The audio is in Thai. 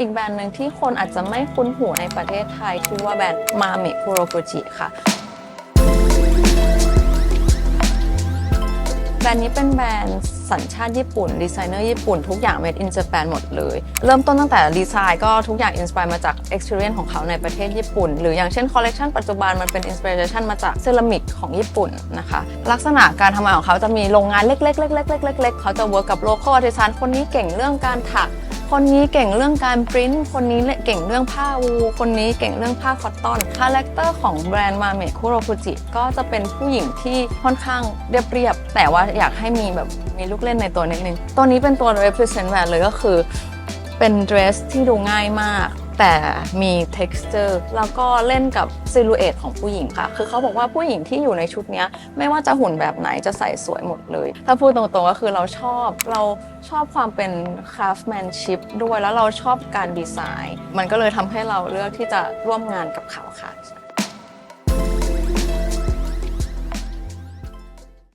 อีกแบรนด์หนึ่งที่คนอาจจะไม่คุ้นหูในประเทศไทย ชื่อว่าแบรนด์มาเมคุโรกุจิค่ะ แบรนด์นี้เป็นแบรนด์สัญชาติญี่ปุ่น ดีไซเนอร์ญี่ปุ่น ทุกอย่าง made in Japan หมดเลย เริ่มต้นตั้งแต่ดีไซน์ก็ทุกอย่างอินสปายมาจาก experience ของเขาในประเทศญี่ปุ่น หรืออย่างเช่นคอลเล t ชันปัจจุบันมันเป็น inspiration มาจากเซรามิกของญี่ปุ่นนะคะ ลักษณะการทำงานของเขาจะมีโรงงานเล็กๆๆๆๆๆเขาจะ work กับ local artisan คนนี้เก่งเรื่องการถัก คนนี้เก่งเรื่องการปริ้นคนนี้เก่งเรื่องผ้าวู คนนี้เก่งเรื่องผ้าคอตตอนคาแรคเตอร์ของแบรนด์มาเมคุโรฟุจิก็จะเป็นผู้หญิงที่ค่อนข้างเรียบๆแต่ว่าอยากให้มีแบบมีลูกเล่นในตัวนิดนึงตัวนี้เป็นตัว represent แบรนด์เลยก็คือ เป็นเดรสที่ดูง่ายมาก แต่มี texture แล้วก็เล่นกับ silhouette ของผู้หญิงค่ะ คือเขาบอกว่าผู้หญิงที่อยู่ในชุดนี้ไม่ว่าจะหุ่นแบบไหนจะใส่สวยหมดเลย ถ้าพูดตรงๆก็คือเราชอบเราชอบความเป็น craftsmanship ด้วยแล้วเราชอบการดีไซน์ มันก็เลยทำให้เราเลือกที่จะร่วมงานกับเขาค่ะ